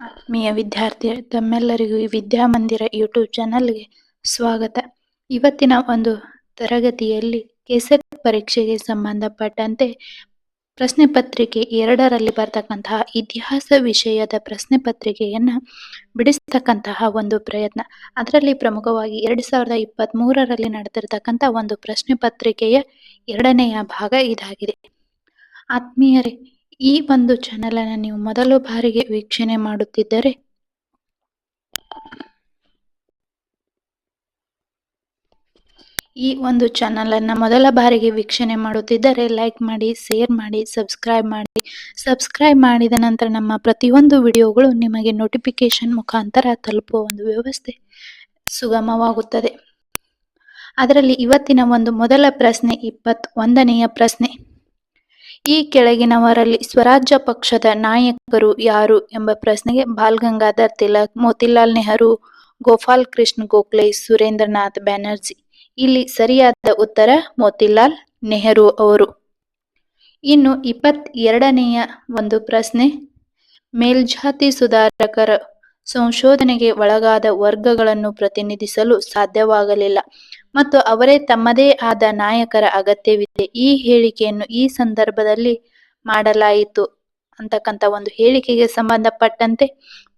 ಆತ್ಮೀಯ ವಿದ್ಯಾರ್ಥಿ ತಮ್ಮೆಲ್ಲರಿಗೂ ಈ ವಿದ್ಯಾಮಂದಿರ ಯೂಟ್ಯೂಬ್ ಚಾನಲ್ಗೆ ಸ್ವಾಗತ. ಇವತ್ತಿನ ಒಂದು ತರಗತಿಯಲ್ಲಿ ಕೆಸೆಟ್ ಪರೀಕ್ಷೆಗೆ ಸಂಬಂಧಪಟ್ಟಂತೆ ಪ್ರಶ್ನೆ ಪತ್ರಿಕೆ ಎರಡರಲ್ಲಿ ಬರ್ತಕ್ಕಂತಹ ಇತಿಹಾಸ ವಿಷಯದ ಪ್ರಶ್ನೆ ಪತ್ರಿಕೆಯನ್ನ ಬಿಡಿಸ್ತಕ್ಕಂತಹ ಒಂದು ಪ್ರಯತ್ನ. ಅದರಲ್ಲಿ ಪ್ರಮುಖವಾಗಿ ಎರಡು ಸಾವಿರದ ಇಪ್ಪತ್ತ್ ಮೂರರಲ್ಲಿ ಒಂದು ಪ್ರಶ್ನೆ ಪತ್ರಿಕೆಯ ಎರಡನೆಯ ಭಾಗ ಇದಾಗಿದೆ. ಆತ್ಮೀಯರೇ ಈ ಒಂದು ಚಾನೆಲ್ ಅನ್ನು ನೀವು ಮೊದಲ ಬಾರಿಗೆ ವೀಕ್ಷಣೆ ಮಾಡುತ್ತಿದ್ದರೆ ಈ ಒಂದು ಚಾನೆಲ್ ಅನ್ನ ಮೊದಲ ಬಾರಿಗೆ ವೀಕ್ಷಣೆ ಮಾಡುತ್ತಿದ್ದರೆ ಲೈಕ್ ಮಾಡಿ, ಶೇರ್ ಮಾಡಿ, ಸಬ್ಸ್ಕ್ರೈಬ್ ಮಾಡಿ. ಸಬ್ಸ್ಕ್ರೈಬ್ ಮಾಡಿದ ನಂತರ ನಮ್ಮ ಪ್ರತಿಯೊಂದು ವಿಡಿಯೋಗಳು ನಿಮಗೆ ನೋಟಿಫಿಕೇಶನ್ ಮುಖಾಂತರ ತಲುಪುವ ಒಂದು ವ್ಯವಸ್ಥೆ ಸುಗಮವಾಗುತ್ತದೆ. ಅದರಲ್ಲಿ ಇವತ್ತಿನ ಒಂದು ಮೊದಲ ಪ್ರಶ್ನೆ ಇಪ್ಪತ್ ಒಂದನೆಯ ಪ್ರಶ್ನೆ. ಈ ಕೆಳಗಿನವರಲ್ಲಿ ಸ್ವರಾಜ್ಯ ಪಕ್ಷದ ನಾಯಕರು ಯಾರು ಎಂಬ ಪ್ರಶ್ನೆಗೆ ಬಾಲ್ ಗಂಗಾಧರ್ ತಿಲಕ್, ಮೋತಿಲಾಲ್ ನೆಹರು, ಗೋಪಾಲ್ ಕೃಷ್ಣ ಗೋಖಲೆ, ಸುರೇಂದ್ರನಾಥ್ ಬ್ಯಾನರ್ಜಿ. ಇಲ್ಲಿ ಸರಿಯಾದ ಉತ್ತರ ಮೋತಿಲಾಲ್ ನೆಹರು ಅವರು. ಇನ್ನು ಇಪ್ಪತ್ ಎರಡನೆಯ ಒಂದು ಪ್ರಶ್ನೆ, ಮೇಲ್ಜಾತಿ ಸುಧಾರಕರ ಸಂಶೋಧನೆಗೆ ಒಳಗಾದ ವರ್ಗಗಳನ್ನು ಪ್ರತಿನಿಧಿಸಲು ಸಾಧ್ಯವಾಗಲಿಲ್ಲ. ಮತ್ತು ಅವರೇ ತಮ್ಮದೇ ಆದ ನಾಯಕರ ಅಗತ್ಯವಿದೆ. ಈ ಹೇಳಿಕೆಯನ್ನು ಈ ಸಂದರ್ಭದಲ್ಲಿ ಮಾಡಲಾಯಿತು. ಅಂತಕ್ಕಂಥ ಒಂದು ಹೇಳಿಕೆಗೆ ಸಂಬಂಧಪಟ್ಟಂತೆ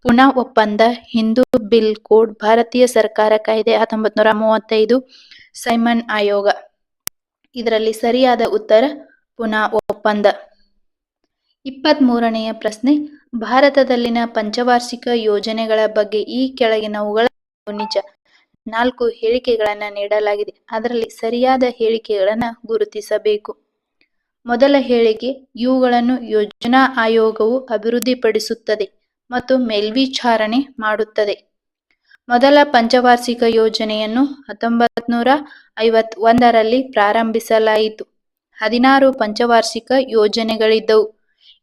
ಪುನಾ ಒಪ್ಪಂದ ಹಿಂದೂ ಬಿಲ್ ಕೋಡ್ ಭಾರತೀಯ ಸರ್ಕಾರ ಕಾಯ್ದೆ ಹತ್ತೊಂಬತ್ ನೂರ ಮೂವತ್ತೈದು ಸೈಮನ್ ಆಯೋಗ. ಇದರಲ್ಲಿ ಸರಿಯಾದ ಉತ್ತರ ಪುನಾ ಒಪ್ಪಂದ. ಇಪ್ಪತ್ತ್ ಮೂರನೆಯ ಪ್ರಶ್ನೆ, ಭಾರತದಲ್ಲಿನ ಪಂಚವಾರ್ಷಿಕ ಯೋಜನೆಗಳ ಬಗ್ಗೆ ಈ ಕೆಳಗಿನವುಗಳ ನಿಜ. ನಾಲ್ಕು ಹೇಳಿಕೆಗಳನ್ನ ನೀಡಲಾಗಿದೆ. ಅದರಲ್ಲಿ ಸರಿಯಾದ ಹೇಳಿಕೆಗಳನ್ನ ಗುರುತಿಸಬೇಕು. ಮೊದಲ ಹೇಳಿಕೆ, ಇವುಗಳನ್ನು ಯೋಜನಾ ಆಯೋಗವು ಅಭಿವೃದ್ಧಿಪಡಿಸುತ್ತದೆ ಮತ್ತು ಮೇಲ್ವಿಚಾರಣೆ ಮಾಡುತ್ತದೆ. ಮೊದಲ ಪಂಚವಾರ್ಷಿಕ ಯೋಜನೆಯನ್ನು ಹತ್ತೊಂಬತ್ ನೂರ ಐವತ್ ಒಂದರಲ್ಲಿ ಪ್ರಾರಂಭಿಸಲಾಯಿತು. ಹದಿನಾರು ಪಂಚವಾರ್ಷಿಕ ಯೋಜನೆಗಳಿದ್ದವು.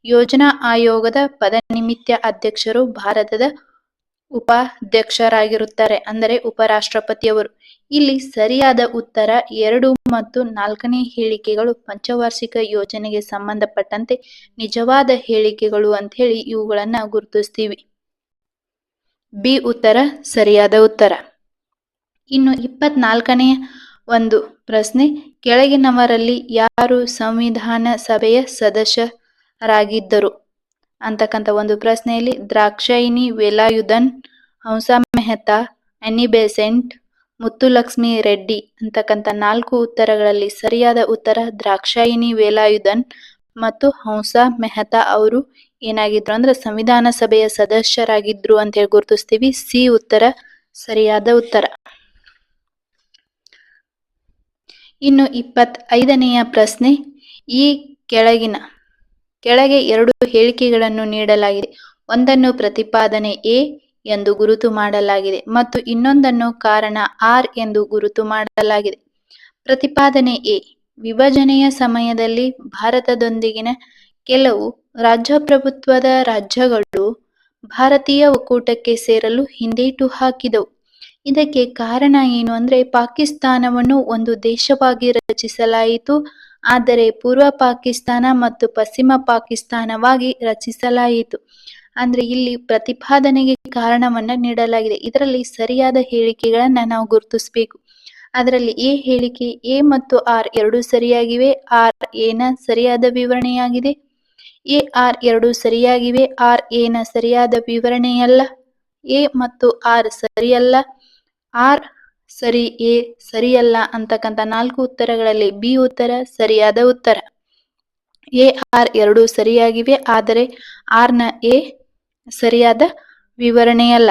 ಯೋಜನಾ ಆಯೋಗದ ಪದನಿಮಿತ್ಯ ಅಧ್ಯಕ್ಷರು ಭಾರತದ ಉಪಾಧ್ಯಕ್ಷರಾಗಿರುತ್ತಾರೆ. ಅಂದರೆ ಉಪರಾಷ್ಟ್ರಪತಿಯವರು. ಇಲ್ಲಿ ಸರಿಯಾದ ಉತ್ತರ ಎರಡು ಮತ್ತು ನಾಲ್ಕನೇ ಹೇಳಿಕೆಗಳು ಪಂಚವಾರ್ಷಿಕ ಯೋಜನೆಗೆ ಸಂಬಂಧಪಟ್ಟಂತೆ ನಿಜವಾದ ಹೇಳಿಕೆಗಳು ಅಂತ ಹೇಳಿ ಇವುಗಳನ್ನ ಗುರುತಿಸ್ತೀವಿ. ಬಿ ಉತ್ತರ, ಸರಿಯಾದ ಉತ್ತರ. ಇನ್ನು ಇಪ್ಪತ್ನಾಲ್ಕನೆಯ ಒಂದು ಪ್ರಶ್ನೆ. ಕೆಳಗಿನವರಲ್ಲಿ ಯಾರು ಸಂವಿಧಾನ ಸಭೆಯ ಸದಸ್ಯರಾಗಿದ್ದರು? ಅಂತಕ್ಕಂಥ ಒಂದು ಪ್ರಶ್ನೆಯಲ್ಲಿ ದ್ರಾಕ್ಷಾಯಿನಿ, ವೇಲಾಯುಧನ್ ಹಂಸ ಮೆಹ್ತಾ ಅನಿ ಬೇಸೆಂಟ್ ಮುತ್ತುಲಕ್ಷ್ಮಿ ರೆಡ್ಡಿ ಅಂತಕ್ಕಂಥ ನಾಲ್ಕು ಉತ್ತರಗಳಲ್ಲಿ ಸರಿಯಾದ ಉತ್ತರ ದ್ರಾಕ್ಷಾಯಿನಿ, ವೇಲಾಯುಧನ್ ಮತ್ತು ಹಂಸ ಮೆಹ್ತಾ ಅವರು ಏನಾಗಿದ್ರು ಅಂದ್ರೆ ಸಂವಿಧಾನ ಸಭೆಯ ಸದಸ್ಯರಾಗಿದ್ರು ಅಂತ ಹೇಳಿ ಗುರುತಿಸ್ತೀವಿ. ಸಿ ಉತ್ತರ, ಸರಿಯಾದ ಉತ್ತರ. ಇನ್ನು ಇಪ್ಪತ್ತೈದನೆಯ ಪ್ರಶ್ನೆ, ಈ ಕೆಳಗಿನ ಕೆಳಗೆ ಎರಡು ಹೇಳಿಕೆಗಳನ್ನು ನೀಡಲಾಗಿದೆ. ಒಂದನ್ನು ಪ್ರತಿಪಾದನೆ ಎ ಎಂದು ಗುರುತು ಮಾಡಲಾಗಿದೆ ಮತ್ತು ಇನ್ನೊಂದನ್ನು ಕಾರಣ ಆರ್ ಎಂದು ಗುರುತು ಮಾಡಲಾಗಿದೆ. ಪ್ರತಿಪಾದನೆ ಎ, ವಿಭಜನೆಯ ಸಮಯದಲ್ಲಿ ಭಾರತದೊಂದಿಗಿನ ಕೆಲವು ರಾಜ್ಯಪ್ರಭುತ್ವದ ರಾಜ್ಯಗಳು ಭಾರತೀಯ ಒಕ್ಕೂಟಕ್ಕೆ ಸೇರಲು ಹಿಂದೇಟು ಹಾಕಿದವು. ಇದಕ್ಕೆ ಕಾರಣ ಏನು ಅಂದ್ರೆ ಪಾಕಿಸ್ತಾನವನ್ನು ಒಂದು ದೇಶವಾಗಿ ರಚಿಸಲಾಯಿತು. ಆದರೆ ಪೂರ್ವ ಪಾಕಿಸ್ತಾನ ಮತ್ತು ಪಶ್ಚಿಮ ಪಾಕಿಸ್ತಾನವಾಗಿ ರಚಿಸಲಾಯಿತು. ಅಂದ್ರೆ ಇಲ್ಲಿ ಪ್ರತಿಪಾದನೆಗೆ ಕಾರಣವನ್ನ ನೀಡಲಾಗಿದೆ. ಇದರಲ್ಲಿ ಸರಿಯಾದ ಹೇಳಿಕೆಗಳನ್ನ ನಾವು ಗುರುತಿಸಬೇಕು. ಅದರಲ್ಲಿ ಎ ಹೇಳಿಕೆ, ಎ ಮತ್ತು ಆರ್ ಎರಡು ಸರಿಯಾಗಿವೆ, ಆರ್ ಎನ ಸರಿಯಾದ ವಿವರಣೆಯಾಗಿದೆ. ಎ, ಆರ್ ಎರಡು ಸರಿಯಾಗಿವೆ, ಆರ್ ಎನ ಸರಿಯಾದ ವಿವರಣೆಯಲ್ಲ. ಎ ಮತ್ತು ಆರ್ ಸರಿಯಲ್ಲ. ಆರ್ ಸರಿ ಎ, ಸರಿಯಲ್ಲ ಅಂತಕ್ಕಂಥ ನಾಲ್ಕು ಉತ್ತರಗಳಲ್ಲಿ ಬಿ ಉತ್ತರ, ಸರಿಯಾದ ಉತ್ತರ. ಎ, ಆರ್ ಎರಡು ಸರಿಯಾಗಿವೆ, ಆದರೆ ಆರ್ನ ಎ ಸರಿಯಾದ ವಿವರಣೆಯಲ್ಲ.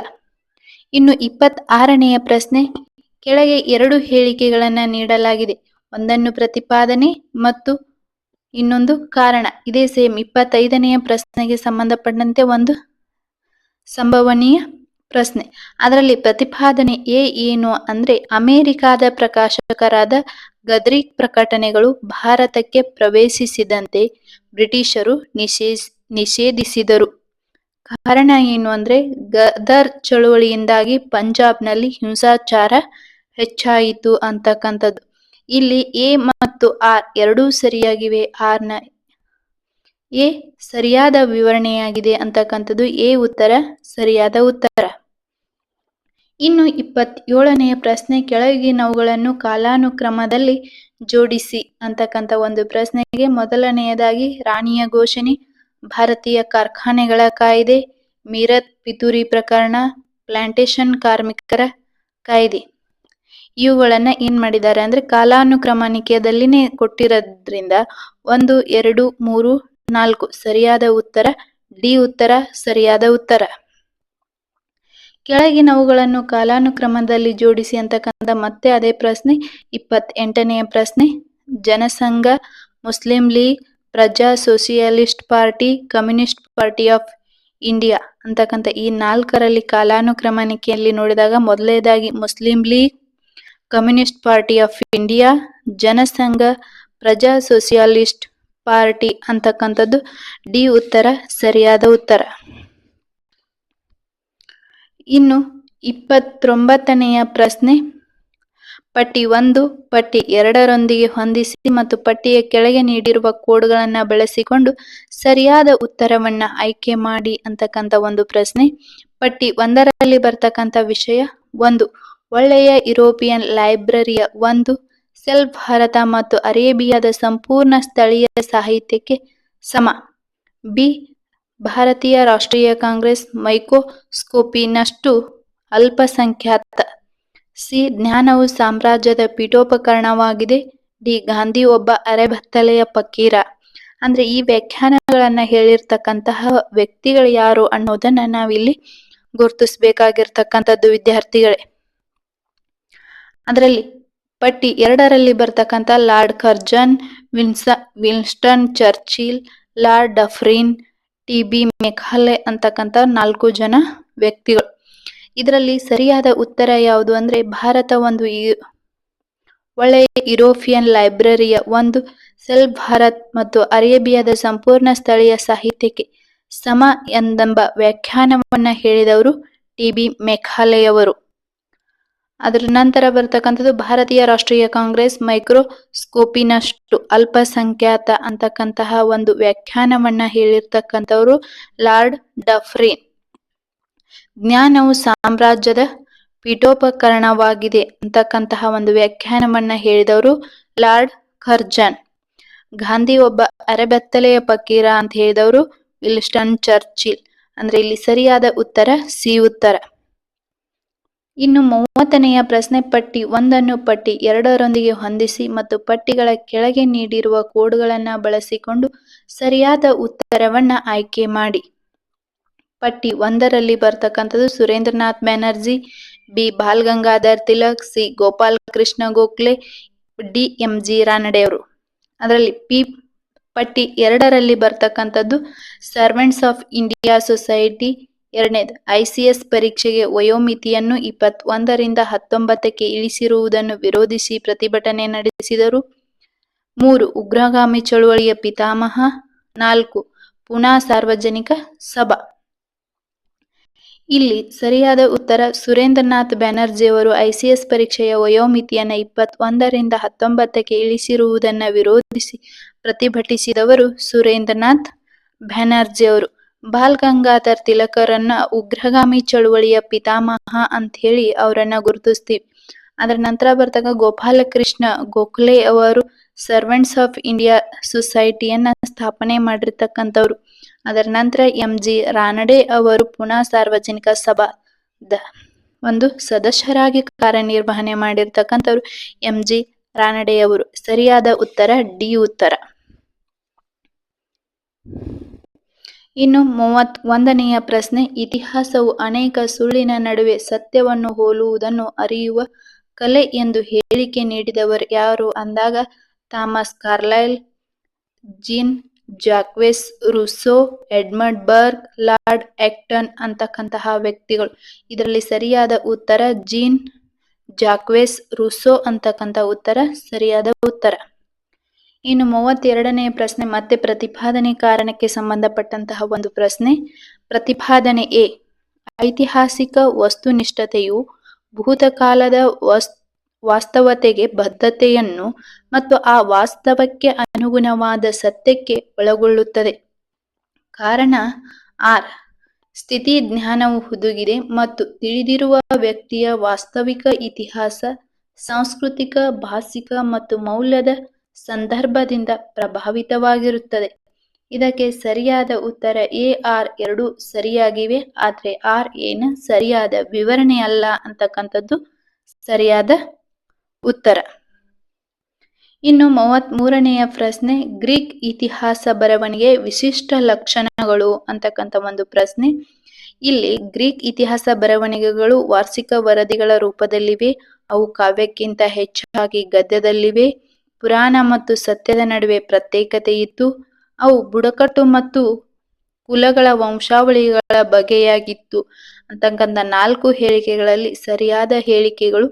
ಇನ್ನು ಇಪ್ಪತ್ ಆರನೆಯ ಪ್ರಶ್ನೆ, ಕೆಳಗೆ ಎರಡು ಹೇಳಿಕೆಗಳನ್ನ ನೀಡಲಾಗಿದೆ. ಒಂದನ್ನು ಪ್ರತಿಪಾದನೆ ಮತ್ತು ಇನ್ನೊಂದು ಕಾರಣ. ಇದೇ ಸೇಮ್ ಇಪ್ಪತ್ತೈದನೆಯ ಪ್ರಶ್ನೆಗೆ ಸಂಬಂಧಪಟ್ಟಂತೆ ಒಂದು ಸಂಭವನೀಯ ಪ್ರಶ್ನೆ. ಅದರಲ್ಲಿ ಪ್ರತಿಪಾದನೆ ಎ ಏನು ಅಂದ್ರೆ ಅಮೆರಿಕಾದ ಪ್ರಕಾಶಕರಾದ ಗದ್ರಿಕ್ ಪ್ರಕಟಣೆಗಳು ಭಾರತಕ್ಕೆ ಪ್ರವೇಶಿಸಿದಂತೆ ಬ್ರಿಟಿಷರು ನಿಷೇಧ ನಿಷೇಧಿಸಿದರು. ಕಾರಣ ಏನು ಅಂದ್ರೆ ಗದರ್ ಚಳುವಳಿಯಿಂದಾಗಿ ಪಂಜಾಬ್ನಲ್ಲಿ ಹಿಂಸಾಚಾರ ಹೆಚ್ಚಾಯಿತು ಅಂತಕ್ಕಂಥದ್ದು. ಇಲ್ಲಿ ಎ ಮತ್ತು ಆರ್ ಎರಡೂ ಸರಿಯಾಗಿವೆ? ಆರ್ನ ಎ ಸರಿಯಾದ ವಿವರಣೆಯಾಗಿದೆ ಅಂತಕ್ಕಂಥದ್ದು ಎ ಉತ್ತರ, ಸರಿಯಾದ ಉತ್ತರ. ಇನ್ನು ಇಪ್ಪತ್ತೇಳನೆಯ ಪ್ರಶ್ನೆ ಕೆಳಗಿನವುಗಳನ್ನು ಕಾಲಾನುಕ್ರಮದಲ್ಲಿ ಜೋಡಿಸಿ ಅಂತಕ್ಕಂಥ ಒಂದು ಪ್ರಶ್ನೆಗೆ ಮೊದಲನೆಯದಾಗಿ ರಾಣಿಯ ಘೋಷಣೆ, ಭಾರತೀಯ ಕಾರ್ಖಾನೆಗಳ ಕಾಯ್ದೆ, ಮೀರತ್ ಪಿತೂರಿ ಪ್ರಕರಣ ಪ್ಲಾಂಟೇಶನ್ ಕಾರ್ಮಿಕರ ಕಾಯ್ದೆ. ಇವುಗಳನ್ನ ಏನ್ ಮಾಡಿದ್ದಾರೆ ಅಂದ್ರೆ ಕಾಲಾನುಕ್ರಮಣಿಕೆಯದಲ್ಲಿನೇ ಕೊಟ್ಟಿರೋದ್ರಿಂದ ಒಂದು, ಎರಡು, ಮೂರು, ನಾಲ್ಕು ಸರಿಯಾದ ಉತ್ತರ, ಡಿ ಉತ್ತರ, ಸರಿಯಾದ ಉತ್ತರ. ಕೆಳಗಿನವುಗಳನ್ನು ಕಾಲಾನುಕ್ರಮದಲ್ಲಿ ಜೋಡಿಸಿ ಅಂತಕ್ಕಂಥ ಮತ್ತೆ ಅದೇ ಪ್ರಶ್ನೆ, ಇಪ್ಪತ್ತೆಂಟನೆಯ ಪ್ರಶ್ನೆ. Jana Sangha, Muslim League, Praja socialist party, communist party of India ಅಂತಕ್ಕಂಥ ಈ ನಾಲ್ಕರಲ್ಲಿ ಕಾಲಾನುಕ್ರಮಣಿಕೆಯಲ್ಲಿ ನೋಡಿದಾಗ ಮೊದಲನೇದಾಗಿ Muslim League, communist party of India, Jana Sangha, Praja socialist party ಅಂತಕ್ಕಂಥದ್ದು ಡಿ ಉತ್ತರ, ಸರಿಯಾದ ಉತ್ತರ. ಇನ್ನು ಇಪ್ಪತ್ತೊಂಬತ್ತನೆಯ ಪ್ರಶ್ನೆ. ಪಟ್ಟಿ ಒಂದು, ಪಟ್ಟಿ ಎರಡರೊಂದಿಗೆ ಹೊಂದಿಸಿ ಮತ್ತು ಪಟ್ಟಿಯ ಕೆಳಗೆ ನೀಡಿರುವ ಕೋಡ್ಗಳನ್ನು ಬಳಸಿಕೊಂಡು ಸರಿಯಾದ ಉತ್ತರವನ್ನ ಆಯ್ಕೆ ಮಾಡಿ ಅಂತಕ್ಕಂಥ ಒಂದು ಪ್ರಶ್ನೆ. ಪಟ್ಟಿ ಒಂದರಲ್ಲಿ ಬರ್ತಕ್ಕಂಥ ವಿಷಯ ಒಂದು, ಒಳ್ಳೆಯ ಯುರೋಪಿಯನ್ ಲೈಬ್ರರಿಯ ಒಂದು, ಸೆಲ್ಫ್ ಭಾರತ ಮತ್ತು ಅರೇಬಿಯಾದ ಸಂಪೂರ್ಣ ಸ್ಥಳೀಯ ಸಾಹಿತ್ಯಕ್ಕೆ ಸಮ. ಬಿ ಭಾರತೀಯ ರಾಷ್ಟ್ರೀಯ ಕಾಂಗ್ರೆಸ್ ಮೈಕೋಸ್ಕೋಪಿನಷ್ಟು ಅಲ್ಪಸಂಖ್ಯಾತ. ಸಿ. ಜ್ಞಾನವು ಸಾಮ್ರಾಜ್ಯದ ಪೀಠೋಪಕರಣವಾಗಿದೆ. ಡಿ. ಗಾಂಧಿ ಒಬ್ಬ ಅರೆಬತ್ತಲೆಯ ಫಕೀರ. ಅಂದ್ರೆ ಈ ವ್ಯಾಖ್ಯಾನಗಳನ್ನ ಹೇಳಿರ್ತಕ್ಕಂತಹ ವ್ಯಕ್ತಿಗಳು ಯಾರು ಅನ್ನೋದನ್ನ ನಾವಿಲ್ಲಿ ಗುರುತಿಸ್ಬೇಕಾಗಿರ್ತಕ್ಕಂಥದ್ದು ವಿದ್ಯಾರ್ಥಿಗಳೇ. ಅದರಲ್ಲಿ ಪಟ್ಟಿ ಎರಡರಲ್ಲಿ ಬರ್ತಕ್ಕಂಥ lord Curzon ವಿನ್ಸ, Winston Churchill, Lord Dufferin T B Macaulay ಅಂತಕ್ಕಂಥ ನಾಲ್ಕು ಜನ ವ್ಯಕ್ತಿಗಳು. ಇದರಲ್ಲಿ ಸರಿಯಾದ ಉತ್ತರ ಯಾವುದು ಅಂದ್ರೆ ಭಾರತ ಒಂದು ಒಳ್ಳೆಯ ಯುರೋಪಿಯನ್ ಲೈಬ್ರರಿಯ ಒಂದು ಸೆಲ್ ಭಾರತ್ ಮತ್ತು ಅರೇಬಿಯಾದ ಸಂಪೂರ್ಣ ಸ್ಥಳೀಯ ಸಾಹಿತ್ಯಕ್ಕೆ ಸಮ ಎಂದೆಂಬ ವ್ಯಾಖ್ಯಾನವನ್ನ ಹೇಳಿದವರು ಟಿ ಬಿ ಅದರ ನಂತರ ಬರ್ತಕ್ಕಂಥದ್ದು ಭಾರತೀಯ ರಾಷ್ಟ್ರೀಯ ಕಾಂಗ್ರೆಸ್ ಮೈಕ್ರೋಸ್ಕೋಪಿನಷ್ಟು ಅಲ್ಪಸಂಖ್ಯಾತ ಅಂತಕ್ಕಂತಹ ಒಂದು ವ್ಯಾಖ್ಯಾನವನ್ನ ಹೇಳಿರ್ತಕ್ಕಂಥವ್ರು ಲಾರ್ಡ್ ಡಫ್ರಿನ್. ಜ್ಞಾನವು ಸಾಮ್ರಾಜ್ಯದ ಪೀಠೋಪಕರಣವಾಗಿದೆ ಅಂತಕ್ಕಂತಹ ಒಂದು ವ್ಯಾಖ್ಯಾನವನ್ನ ಹೇಳಿದವರು ಲಾರ್ಡ್ ಖರ್ಜನ್. ಗಾಂಧಿ ಒಬ್ಬ ಅರೆಬೆತ್ತಲೆಯ ಪಕೀರಾ ಅಂತ ಹೇಳಿದವರು ವಿಲ್ಸ್ಟನ್ ಚರ್ಚಿಲ್. ಅಂದ್ರೆ ಇಲ್ಲಿ ಸರಿಯಾದ ಉತ್ತರ ಸಿ ಉತ್ತರ. ಇನ್ನು ಮೂವತ್ತನೆಯ ಪ್ರಶ್ನೆ ಪಟ್ಟಿ ಒಂದನ್ನು ಪಟ್ಟಿ ಎರಡರೊಂದಿಗೆ ಹೊಂದಿಸಿ ಮತ್ತು ಪಟ್ಟಿಗಳ ಕೆಳಗೆ ನೀಡಿರುವ ಕೋಡ್ಗಳನ್ನು ಬಳಸಿಕೊಂಡು ಸರಿಯಾದ ಉತ್ತರವನ್ನ ಆಯ್ಕೆ ಮಾಡಿ. ಪಟ್ಟಿ ಒಂದರಲ್ಲಿ ಬರ್ತಕ್ಕಂಥದ್ದು Surendranath Banerjee, B. Bal Gangadhar Tilak, C. Gopal Krishna Gokhale, D. M. G. ರಾನಡೆಯವರು. ಅದರಲ್ಲಿ ಪಿ ಪಟ್ಟಿ ಎರಡರಲ್ಲಿ ಬರ್ತಕ್ಕಂಥದ್ದು ಸರ್ವೆಂಟ್ಸ್ ಆಫ್ ಇಂಡಿಯಾ ಸೊಸೈಟಿ ಎರಡನೇದು, ಐಸಿಎಸ್ ಪರೀಕ್ಷೆಗೆ ವಯೋಮಿತಿಯನ್ನು ಇಪ್ಪತ್ತೊಂದರಿಂದ ಹತ್ತೊಂಬತ್ತಕ್ಕೆ ಇಳಿಸಿರುವುದನ್ನು ವಿರೋಧಿಸಿ ಪ್ರತಿಭಟನೆ ನಡೆಸಿದರು. ಮೂರು, ಉಗ್ರಗಾಮಿ ಚಳುವಳಿಯ ಪಿತಾಮಹ. ನಾಲ್ಕು ಪುನಾ ಸಾರ್ವಜನಿಕ ಸಭಾ. ಇಲ್ಲಿ ಸರಿಯಾದ ಉತ್ತರ, ಸುರೇಂದ್ರನಾಥ್ ಬ್ಯಾನರ್ಜಿಯವರು ಐಸಿಎಸ್ ಪರೀಕ್ಷೆಯ ವಯೋಮಿತಿಯನ್ನು ಇಪ್ಪತ್ತೊಂದರಿಂದ ಹತ್ತೊಂಬತ್ತಕ್ಕೆ ಇಳಿಸಿರುವುದನ್ನು ವಿರೋಧಿಸಿ ಪ್ರತಿಭಟಿಸಿದವರು ಸುರೇಂದ್ರನಾಥ್ ಬ್ಯಾನರ್ಜಿಯವರು. ಬಾಲ್ ಗಂಗಾಧರ್ ತಿಲಕರನ್ನ ಉಗ್ರಗಾಮಿ ಚಳುವಳಿಯ ಪಿತಾಮಹ ಅಂತ ಹೇಳಿ ಅವರನ್ನ ಗುರುತಿಸ್ತೀವಿ. ಅದರ ನಂತರ ಬರ್ತಕ್ಕ ಗೋಪಾಲಕೃಷ್ಣ ಗೋಖಲೆ ಅವರು ಸರ್ವೆಂಟ್ಸ್ ಆಫ್ ಇಂಡಿಯಾ ಸೊಸೈಟಿಯನ್ನ ಸ್ಥಾಪನೆ ಮಾಡಿರ್ತಕ್ಕಂಥವ್ರು. ಅದರ ನಂತರ ಎಂ ಜಿ ರಾನಡೆ ಅವರು ಪುನಃ ಸಾರ್ವಜನಿಕ ಸಭಾ ಒಂದು ಸದಸ್ಯರಾಗಿ ಕಾರ್ಯನಿರ್ವಹಣೆ ಮಾಡಿರ್ತಕ್ಕಂಥವ್ರು ಎಂ ಜಿ ರಾನಡೆಯವರು. ಸರಿಯಾದ ಉತ್ತರ ಡಿ ಉತ್ತರ. ಇನ್ನು ಮೂವತ್ ಒಂದನೆಯ ಪ್ರಶ್ನೆ, ಇತಿಹಾಸವು ಅನೇಕ ಸುಳ್ಳಿನ ನಡುವೆ ಸತ್ಯವನ್ನು ಹೋಲುವುದನ್ನು ಅರಿಯುವ ಕಲೆ ಎಂದು ಹೇಳಿಕೆ ನೀಡಿದವರು ಯಾರು? ಅಂದಾಗ, Thomas Carlyle, Jean Jacques Rousseau Edmund Burke, Lord Acton ಅಂತಕ್ಕಂತಹ ವ್ಯಕ್ತಿಗಳು. ಇದರಲ್ಲಿ ಸರಿಯಾದ ಉತ್ತರ, ಜೀನ್ ಜಾಕ್ವೆಸ್ ರುಸೋ ಅಂತಕ್ಕಂಥ ಉತ್ತರ ಸರಿಯಾದ ಉತ್ತರ. ಇನ್ನು ಮೂವತ್ತೆರಡನೇ ಪ್ರಶ್ನೆ ಮತ್ತೆ ಪ್ರತಿಪಾದನೆ ಕಾರಣಕ್ಕೆ ಸಂಬಂಧಪಟ್ಟಂತಹ ಒಂದು ಪ್ರಶ್ನೆ. ಪ್ರತಿಪಾದನೆ ಎ. ಐತಿಹಾಸಿಕ ವಸ್ತುನಿಷ್ಠತೆಯು ಭೂತಕಾಲದ ವಸ್, ವಾಸ್ತವತೆಗೆ ಬದ್ಧತೆಯನ್ನು ಮತ್ತು ಆ ವಾಸ್ತವಕ್ಕೆ ಅನುಗುಣವಾದ ಸತ್ಯಕ್ಕೆ ಒಳಗೊಳ್ಳುತ್ತದೆ. ಕಾರಣ ಆರ್. ಸ್ಥಿತಿ ಜ್ಞಾನವು ಹುದುಗಿದೆ ಮತ್ತು ತಿಳಿದಿರುವ ವ್ಯಕ್ತಿಯ ವಾಸ್ತವಿಕ ಇತಿಹಾಸ, ಸಾಂಸ್ಕೃತಿಕ, ಭಾಷಿಕ ಮತ್ತು ಮೌಲ್ಯದ ಸಂದರ್ಭದಿಂದ ಪ್ರಭಾವಿತವಾಗಿರುತ್ತದೆ. ಇದಕ್ಕೆ ಸರಿಯಾದ ಉತ್ತರ ಎ ಆರ್ ಎರಡು ಸರಿಯಾಗಿವೆ. ಆದರೆ ಆರ್ ಏನು ಸರಿಯಾದ ವಿವರಣೆ ಅಲ್ಲ ಅಂತಕ್ಕಂಥದ್ದು ಸರಿಯಾದ ಉತ್ತರ. ಇನ್ನು ಮೂವತ್ತ್ ಮೂರನೆಯ ಪ್ರಶ್ನೆ, ಗ್ರೀಕ್ ಇತಿಹಾಸ ಬರವಣಿಗೆ ವಿಶಿಷ್ಟ ಲಕ್ಷಣಗಳು ಅಂತಕ್ಕಂಥ ಒಂದು ಪ್ರಶ್ನೆ. ಇಲ್ಲಿ ಗ್ರೀಕ್ ಇತಿಹಾಸ ಬರವಣಿಗೆಗಳು ವಾರ್ಷಿಕ ವರದಿಗಳ ರೂಪದಲ್ಲಿವೆ. ಅವು ಕಾವ್ಯಕ್ಕಿಂತ ಹೆಚ್ಚಾಗಿ ಗದ್ಯದಲ್ಲಿವೆ. ಪುರಾಣ ಮತ್ತು ಸತ್ಯದ ನಡುವೆ ಪ್ರತ್ಯೇಕತೆ ಇತ್ತು ಅವು ಬುಡಕಟ್ಟು ಮತ್ತು ಕುಲಗಳ ವಂಶಾವಳಿಗಳ ಬಗೆಯಾಗಿತ್ತು. ಅಂತಕ್ಕಂಥ ನಾಲ್ಕು ಹೇಳಿಕೆಗಳಲ್ಲಿ ಸರಿಯಾದ ಹೇಳಿಕೆಗಳು,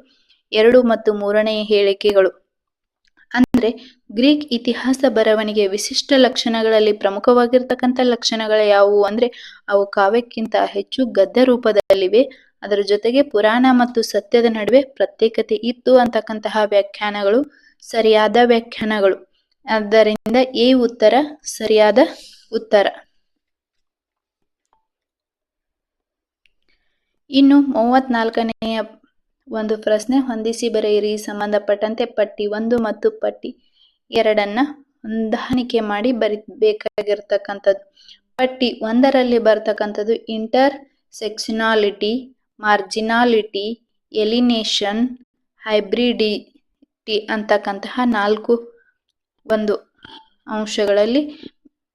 ಎರಡು ಮತ್ತು ಮೂರನೆಯ ಹೇಳಿಕೆಗಳು. ಅಂದ್ರೆ, ಗ್ರೀಕ್ ಇತಿಹಾಸ ಬರವಣಿಗೆ ವಿಶಿಷ್ಟ ಲಕ್ಷಣಗಳಲ್ಲಿ ಪ್ರಮುಖವಾಗಿರ್ತಕ್ಕಂಥ ಲಕ್ಷಣಗಳು ಯಾವುವು ಅಂದ್ರೆ, ಅವು ಕಾವ್ಯಕ್ಕಿಂತ ಹೆಚ್ಚು ಗದ್ಯ ರೂಪದಲ್ಲಿವೆ. ಅದರ ಜೊತೆಗೆ ಪುರಾಣ ಮತ್ತು ಸತ್ಯದ ನಡುವೆ ಪ್ರತ್ಯೇಕತೆ ಇತ್ತು ಅಂತಕ್ಕಂತಹ ವ್ಯಾಖ್ಯಾನಗಳು. ಸರಿಯಾದ ವ್ಯಾಖ್ಯಾನಗಳು. ಆದ್ದರಿಂದ ಈ ಉತ್ತರ ಸರಿಯಾದ ಉತ್ತರ. ಇನ್ನು ಮೂವತ್ನಾಲ್ಕನೆಯ ಒಂದು ಪ್ರಶ್ನೆ ಹೊಂದಿಸಿ ಬರೆಯಿರಿ. ಸಂಬಂಧಪಟ್ಟಂತೆ ಪಟ್ಟಿ ಒಂದು ಮತ್ತು ಪಟ್ಟಿ ಎರಡನ್ನ ಹೊಂದಾಣಿಕೆ ಮಾಡಿ ಬರಿಬೇಕಾಗಿರ್ತಕ್ಕಂಥದ್ದು. ಪಟ್ಟಿ ಒಂದರಲ್ಲಿ ಬರ್ತಕ್ಕಂಥದ್ದು ಇಂಟರ್ ಸೆಕ್ಷನಾಲಿಟಿ ಮಾರ್ಜಿನಾಲಿಟಿ ಎಲಿನೇಷನ್ ಹೈಬ್ರಿಡಿಟಿ ಅಂತಕ್ಕಂತಹ ನಾಲ್ಕು ಒಂದು ಅಂಶಗಳಲ್ಲಿ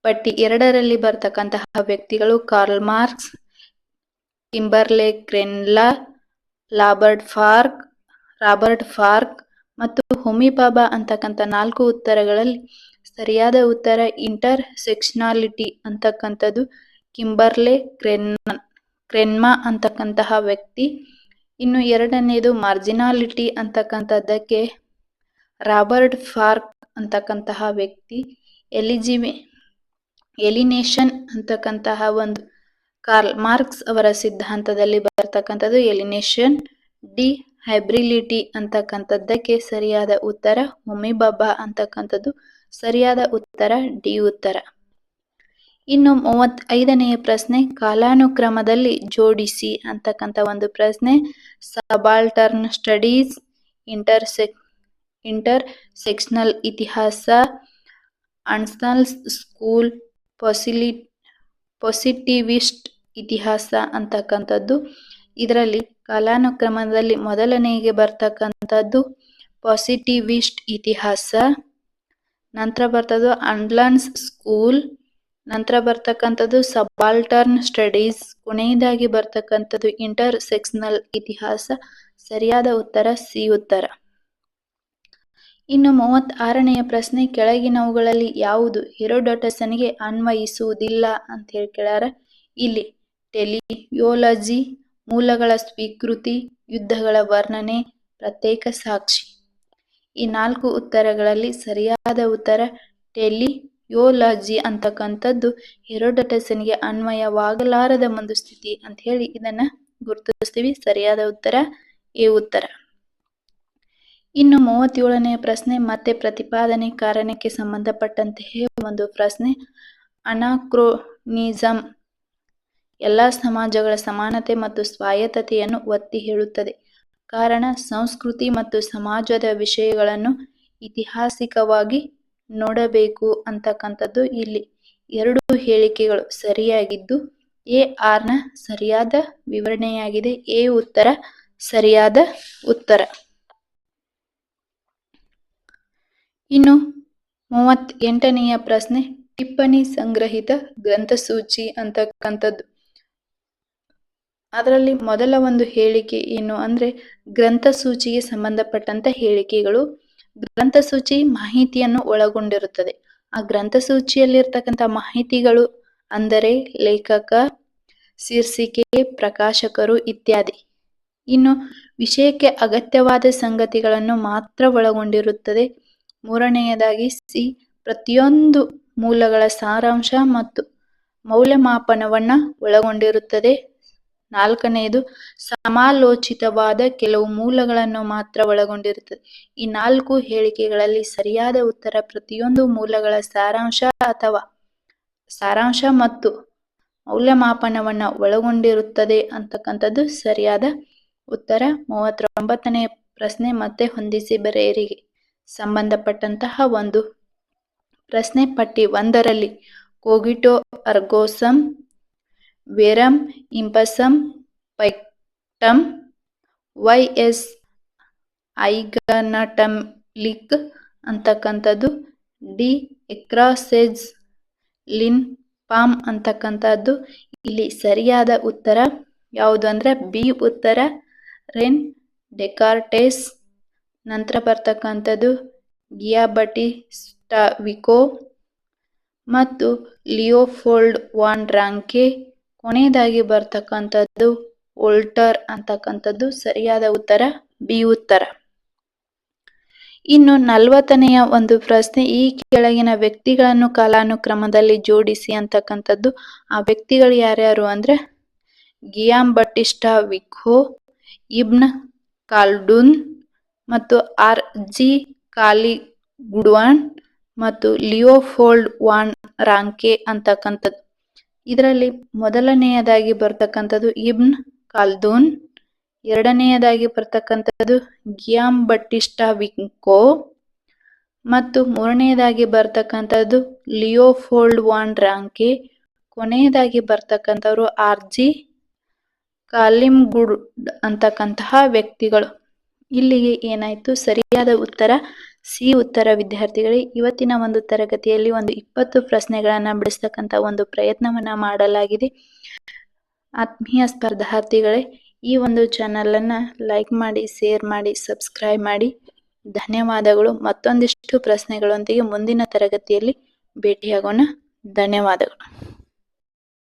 ಪಟ್ಟಿ ಎರಡರಲ್ಲಿ ಬರ್ತಕ್ಕಂತಹ ವ್ಯಕ್ತಿಗಳು Karl Marx Kimberle Crenshaw Robert Park, Robert Park ಮತ್ತು ಹೋಮಿ ಬಾಬಾ ಅಂತಕ್ಕಂಥ ನಾಲ್ಕು ಉತ್ತರಗಳಲ್ಲಿ ಸರಿಯಾದ ಉತ್ತರ ಇಂಟರ್ ಸೆಕ್ಷನಾಲಿಟಿ ಅಂತಕ್ಕಂಥದ್ದು ಕಿಂಬರ್ಲೆ ಕ್ರೆನ್ ಕ್ರೆನ್ಮಾ ಅಂತಕ್ಕಂತಹ ವ್ಯಕ್ತಿ. ಇನ್ನು ಎರಡನೇದು ಮಾರ್ಜಿನಾಲಿಟಿ ಅಂತಕ್ಕಂಥದ್ದಕ್ಕೆ ರಾಬರ್ಟ್ ಫಾರ್ಕ್ ಅಂತಕ್ಕಂತಹ ವ್ಯಕ್ತಿ, ಎಲಿಜಿಮೆ, ಎಲಿನೇಷನ್ ಅಂತಕ್ಕಂತಹ ಒಂದು ಕಾರ್ಲ್ ಮಾರ್ಕ್ಸ್ ಅವರ ಸಿದ್ಧಾಂತದಲ್ಲಿ ಬರ್ತಕ್ಕಂಥದ್ದು ಎಲಿನೇಷನ್, ಡಿ ಹೈಬ್ರಿಲಿಟಿ ಅಂತಕ್ಕಂಥದ್ದಕ್ಕೆ ಸರಿಯಾದ ಉತ್ತರ ಬಾಬಾ ಅಂತಕ್ಕಂಥದ್ದು. ಸರಿಯಾದ ಉತ್ತರ ಡಿ ಉತ್ತರ. ಇನ್ನು ಮೂವತ್ ಐದನೆಯ ಪ್ರಶ್ನೆ, ಕಾಲಾನುಕ್ರಮದಲ್ಲಿ ಜೋಡಿಸಿ ಅಂತಕ್ಕಂಥ ಒಂದು ಪ್ರಶ್ನೆ, ಸಬಾಲ್ಟರ್ನ್ ಸ್ಟಡೀಸ್, ಇಂಟರ್ಸೆಕ್ ಇಂಟರ್ ಸೆಕ್ಷನಲ್ ಇತಿಹಾಸ ಅನ್ಸಲ್ಸ್ ಸ್ಕೂಲ್, ಪೊಸಿಲಿ, ಪೊಸಿಟಿವಿಸ್ಟ್ ಇತಿಹಾಸ ಅಂತಕ್ಕಂಥದ್ದು. ಇದರಲ್ಲಿ ಕಾಲಾನುಕ್ರಮದಲ್ಲಿ ಮೊದಲನೆಯಗೆ ಬರ್ತಕ್ಕಂಥದ್ದು ಪಾಸಿಟಿವಿಸ್ಟ್ ಇತಿಹಾಸ, ನಂತರ ಬರ್ತದ್ದು ಅನ್ಲನ್ಸ್ ಸ್ಕೂಲ್, ನಂತರ ಬರ್ತಕ್ಕಂಥದ್ದು ಸಬಾಲ್ಟರ್ನ್ ಸ್ಟಡೀಸ್, ಕೊನೆಯದಾಗಿ ಬರ್ತಕ್ಕಂಥದ್ದು ಇಂಟರ್ ಸೆಕ್ಷನಲ್ ಇತಿಹಾಸ. ಸರಿಯಾದ ಉತ್ತರ, ಸಿ ಉತ್ತರ. ಇನ್ನು ಮೂವತ್ತ್ ಆರನೆಯ ಪ್ರಶ್ನೆ, ಕೆಳಗಿನವುಗಳಲ್ಲಿ ಯಾವುದು ಹೆರೋಡೋಟಸನಿಗೆ ಅನ್ವಯಿಸುವುದಿಲ್ಲ ಅಂತ ಹೇಳಿ ಕೇಳ್ಯಾರ. ಇಲ್ಲಿ ಟೆಲಿಯೋಲಜಿ, ಮೂಲಗಳ ಸ್ವೀಕೃತಿ, ಯುದ್ಧಗಳ ವರ್ಣನೆ, ಪ್ರತ್ಯೇಕ ಸಾಕ್ಷಿ. ಈ ನಾಲ್ಕು ಉತ್ತರಗಳಲ್ಲಿ ಸರಿಯಾದ ಉತ್ತರ ಟೆಲಿಯೋಲಜಿ ಅಂತಕ್ಕಂಥದ್ದು ಹೆರೋಡಟಸನಿಗೆ ಅನ್ವಯವಾಗಲಾರದ ಒಂದು ಸ್ಥಿತಿ ಅಂತ ಹೇಳಿ ಇದನ್ನ ಗುರುತಿಸ್ತೀವಿ. ಸರಿಯಾದ ಉತ್ತರ ಈ ಉತ್ತರ. ಇನ್ನು ಮೂವತ್ತೇಳನೆಯ ಪ್ರಶ್ನೆ, ಮತ್ತೆ ಪ್ರತಿಪಾದನೆ ಕಾರಣಕ್ಕೆ ಸಂಬಂಧಪಟ್ಟಂತೆಯೇ ಒಂದು ಪ್ರಶ್ನೆ. ಅನಾಕ್ರೋನಿಸಂ ಎಲ್ಲ ಸಮಾಜಗಳ ಸಮಾನತೆ ಮತ್ತು ಸ್ವಾಯತ್ತತೆಯನ್ನು ಒತ್ತಿ ಹೇಳುತ್ತದೆ. ಕಾರಣ, ಸಂಸ್ಕೃತಿ ಮತ್ತು ಸಮಾಜದ ವಿಷಯಗಳನ್ನು ಐತಿಹಾಸಿಕವಾಗಿ ನೋಡಬೇಕು ಅಂತಕ್ಕಂಥದ್ದು ಇಲ್ಲಿ. ಎರಡು ಹೇಳಿಕೆಗಳು ಸರಿಯಾಗಿದ್ದು, ಎ ಆರ್ನ ಸರಿಯಾದ ವಿವರಣೆಯಾಗಿದೆ, ಎ ಉತ್ತರ ಸರಿಯಾದ ಉತ್ತರ. ಇನ್ನು ಮೂವತ್ತ್ ಎಂಟನೆಯ ಪ್ರಶ್ನೆ, ಟಿಪ್ಪಣಿ ಸಂಗ್ರಹಿತ ಗ್ರಂಥಸೂಚಿ ಅಂತಕ್ಕಂಥದ್ದು. ಅದರಲ್ಲಿ ಮೊದಲ ಒಂದು ಹೇಳಿಕೆ ಏನು ಅಂದ್ರೆ, ಗ್ರಂಥಸೂಚಿಗೆ ಸಂಬಂಧಪಟ್ಟಂತ ಹೇಳಿಕೆಗಳು ಗ್ರಂಥಸೂಚಿ ಮಾಹಿತಿಯನ್ನು ಒಳಗೊಂಡಿರುತ್ತದೆ. ಆ ಗ್ರಂಥಸೂಚಿಯಲ್ಲಿರ್ತಕ್ಕಂಥ ಮಾಹಿತಿಗಳು ಅಂದರೆ ಲೇಖಕ, ಶೀರ್ಷಿಕೆ, ಪ್ರಕಾಶಕರು ಇತ್ಯಾದಿ. ಇನ್ನು ವಿಷಯಕ್ಕೆ ಅಗತ್ಯವಾದ ಸಂಗತಿಗಳನ್ನು ಮಾತ್ರ ಒಳಗೊಂಡಿರುತ್ತದೆ. ಮೂರನೆಯದಾಗಿ ಸಿ. ಪ್ರತಿಯೊಂದು ಮೂಲಗಳ ಸಾರಾಂಶ ಮತ್ತು ಮೌಲ್ಯಮಾಪನವನ್ನ ಒಳಗೊಂಡಿರುತ್ತದೆ. ನಾಲ್ಕನೆಯದು, ಸಮಾಲೋಚಿತವಾದ ಕೆಲವು ಮೂಲಗಳನ್ನು ಮಾತ್ರ ಒಳಗೊಂಡಿರುತ್ತದೆ. ಈ ನಾಲ್ಕು ಹೇಳಿಕೆಗಳಲ್ಲಿ ಸರಿಯಾದ ಉತ್ತರ ಪ್ರತಿಯೊಂದು ಮೂಲಗಳ ಸಾರಾಂಶ ಅಥವಾ ಸಾರಾಂಶ ಮತ್ತು ಮೌಲ್ಯಮಾಪನವನ್ನು ಒಳಗೊಂಡಿರುತ್ತದೆ ಅಂತಕ್ಕಂಥದ್ದು ಸರಿಯಾದ ಉತ್ತರ. ಮೂವತ್ತೊಂಬತ್ತನೇ ಪ್ರಶ್ನೆ ಮತ್ತೆ ಹೊಂದಿಸಿ ಬರೆಯಿರಿ. ಸಂಬಂಧಪಟ್ಟಂತಹ ಒಂದು ಪ್ರಶ್ನೆ ಪಟ್ಟಿ ಒಂದರಲ್ಲಿ ಕೋಗಿಟೋ ಅರ್ಗೋಸಮ್ ವೆರಮ್ ಇಂಪಸಮ್ ಪೈಕ್ಟಮ್ ವೈ ಎಸ್ ಐಗನಟಮ್ಲಿಕ್ ಅಂತಕ್ಕಂಥದ್ದು, ಡಿ ಎಕ್ರಾಸೆಜ್ ಲಿನ್ ಪಾಮ್ ಅಂತಕ್ಕಂಥದ್ದು. ಇಲ್ಲಿ ಸರಿಯಾದ ಉತ್ತರ ಯಾವುದು ಅಂದರೆ ಬಿ ಉತ್ತರ ರೆನ್ ಡೆಕಾರ್ಟೆಸ್ ನಂತರ ಬರ್ತಕ್ಕಂಥದ್ದು ಗಿಯಾಬಟಿಸ್ಟಾವಿಕೋ ಮತ್ತು ಲಿಯೋಫೋಲ್ಡ್ ವಾನ್ ರಾಂಕೆ. ಕೊನೆಯದಾಗಿ ಬರ್ತಕ್ಕಂಥದ್ದು ವೋಲ್ಟರ್ ಅಂತಕ್ಕಂಥದ್ದು ಸರಿಯಾದ ಉತ್ತರ, ಬಿ ಉತ್ತರ. ಇನ್ನು ನಲವತ್ತನೆಯ ಒಂದು ಪ್ರಶ್ನೆ, ಈ ಕೆಳಗಿನ ವ್ಯಕ್ತಿಗಳನ್ನು ಕಾಲಾನುಕ್ರಮದಲ್ಲಿ ಜೋಡಿಸಿ ಅಂತಕ್ಕಂಥದ್ದು ಆ ವ್ಯಕ್ತಿಗಳು ಯಾರ್ಯಾರು ಅಂದ್ರೆ ಗಿಯಾಮ್ ಬಟ್ಟಿಸ್ಟಾ ವಿಖೋ ಇಬ್ನ್ ಖಾಲ್ಡುನ್ ಮತ್ತು ಆರ್ ಜಿ ಕಾಲಿಗುಡ್ವಾನ್ ಮತ್ತು ಲಿಯೋಫೋಲ್ಡ್ ವಾನ್ ರಾಂಕೆ ಅಂತಕ್ಕಂಥದ್ದು. ಇದರಲ್ಲಿ ಮೊದಲನೆಯದಾಗಿ ಬರ್ತಕ್ಕಂಥದ್ದು ಇಬ್ನ್ ಖಾಲ್ದೂನ್ ಎರಡನೆಯದಾಗಿ ಬರ್ತಕ್ಕಂಥದ್ದು ಗಿಯಾಮ್ ಬಟ್ಟಿಸ್ಟಾ ವಿಂಕೋ, ಮತ್ತು ಮೂರನೆಯದಾಗಿ ಬರ್ತಕ್ಕಂಥದ್ದು ಲಿಯೋಫೋಲ್ಡ್ ವಾನ್ ರಾಂಕೆ, ಕೊನೆಯದಾಗಿ ಬರ್ತಕ್ಕಂಥವ್ರು ಆರ್ ಜಿ ಕಾಲಿಮ್ಗುಡ್ ಅಂತಕ್ಕಂತಹ ವ್ಯಕ್ತಿಗಳು. ಇಲ್ಲಿಗೆ ಏನಾಯ್ತು? ಸರಿಯಾದ ಉತ್ತರ? ಸಿ ಉತ್ತರ, ವಿದ್ಯಾರ್ಥಿಗಳೇ. ಇವತ್ತಿನ ಒಂದು ತರಗತಿಯಲ್ಲಿ ಒಂದು ಇಪ್ಪತ್ತು ಪ್ರಶ್ನೆಗಳನ್ನ ಬಿಡಿಸ್ತಕ್ಕಂಥ ಒಂದು ಪ್ರಯತ್ನವನ್ನ ಮಾಡಲಾಗಿದೆ. ಆತ್ಮೀಯ ಸ್ಪರ್ಧಾರ್ಥಿಗಳೇ, ಈ ಒಂದು ಚಾನೆಲ್ ಅನ್ನ ಲೈಕ್ ಮಾಡಿ ಶೇರ್ ಮಾಡಿ ಸಬ್ಸ್ಕ್ರೈಬ್ ಮಾಡಿ. ಧನ್ಯವಾದಗಳು. ಮತ್ತೊಂದಿಷ್ಟು ಪ್ರಶ್ನೆಗಳೊಂದಿಗೆ ಮುಂದಿನ ತರಗತಿಯಲ್ಲಿ ಭೇಟಿಯಾಗೋಣ. ಧನ್ಯವಾದಗಳು.